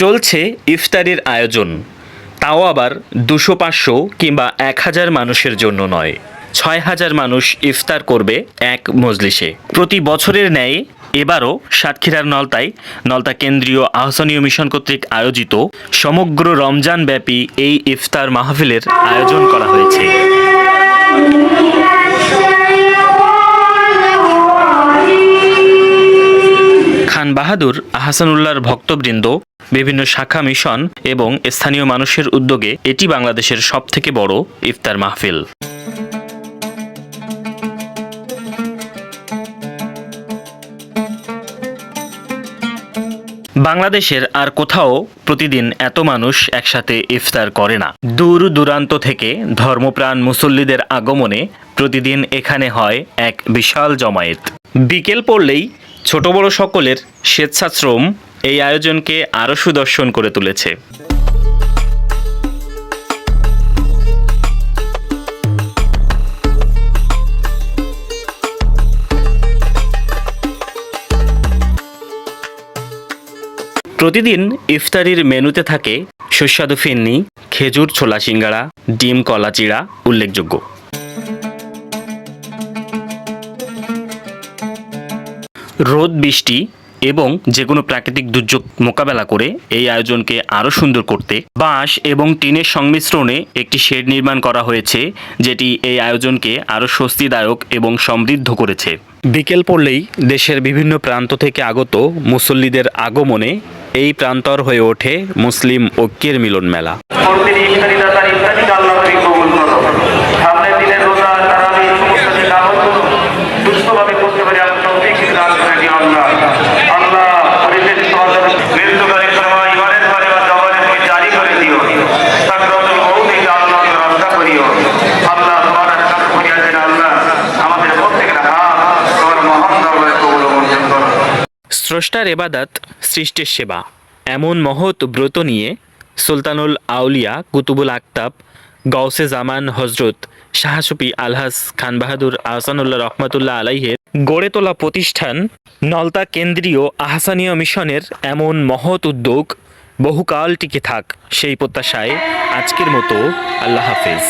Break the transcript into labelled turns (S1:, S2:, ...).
S1: চলছে ইফতারির আয়োজন। তাও আবার দুশো পাঁচশো কিংবা এক হাজার মানুষের জন্য নয়। ছয় হাজার মানুষ ইফতার করবে এক মজলিসে। প্রতি বছরের ন্যায় এবারও সাতক্ষীরার নলতায় নলতা কেন্দ্রীয় আহসানীয় মিশন কর্তৃক আয়োজিত সমগ্র রমজান ব্যাপী এই ইফতার মাহফিলের আয়োজন করা হয়েছে। খান বাহাদুর আহসানুল্লাহর ভক্তবৃন্দ বিভিন্ন শাখা মিশন এবং স্থানীয় মানুষের উদ্যোগে এটি বাংলাদেশের সবথেকে বড় ইফতার মাহফিল। বাংলাদেশের আর কোথাও প্রতিদিন এত মানুষ একসাথে ইফতার করে না। দূর দূরান্ত থেকে ধর্মপ্রাণ মুসল্লিদের আগমনে প্রতিদিন এখানে হয় এক বিশাল জমায়েত। বিকেল পড়লেই ছোট বড় সকলের স্বেচ্ছাশ্রম এই আয়োজনকে আরও সুদর্শন করে তুলেছে। প্রতিদিন ইফতারির মেনুতে থাকে সুস্বাদু ফিন্নি, খেজুর, ছোলা সিঙ্গাড়া, ডিম, কলা চিড়া উল্লেখযোগ্য। রোদ, বৃষ্টি এবং যে কোনো প্রাকৃতিক দুর্যোগ মোকাবেলা করে এই আয়োজনকে আরও সুন্দর করতে বাঁশ এবং টিনের সংমিশ্রণে একটি শেড নির্মাণ করা হয়েছে, যেটি এই আয়োজনকে আরও স্বস্তিদায়ক এবং সমৃদ্ধ করেছে। বিকেল পড়লেই দেশের বিভিন্ন প্রান্ত থেকে আগত মুসল্লিদের আগমনে এই প্রান্তর হয়ে ওঠে মুসলিম ঐক্যের মিলন মেলা স্রষ্টার এবাদাত সৃষ্টির সেবা। এমন মহৎ ব্রত নিয়ে সুলতানুল আউলিয়া, কুতুবুল আক্তাব গৌসে জামান হজরত শাহসুফি আলহাস খান বাহাদুর আহসানুল্লাহ রহমতুল্লাহ আলাইহের গড়ে তোলা প্রতিষ্ঠান নলতা কেন্দ্রীয় আহসানীয় মিশনের এমন মহৎ উদ্যোগ বহুকাল টিকে থাক সেই প্রত্যাশায় আজকের মতো আল্লাহ হাফেজ।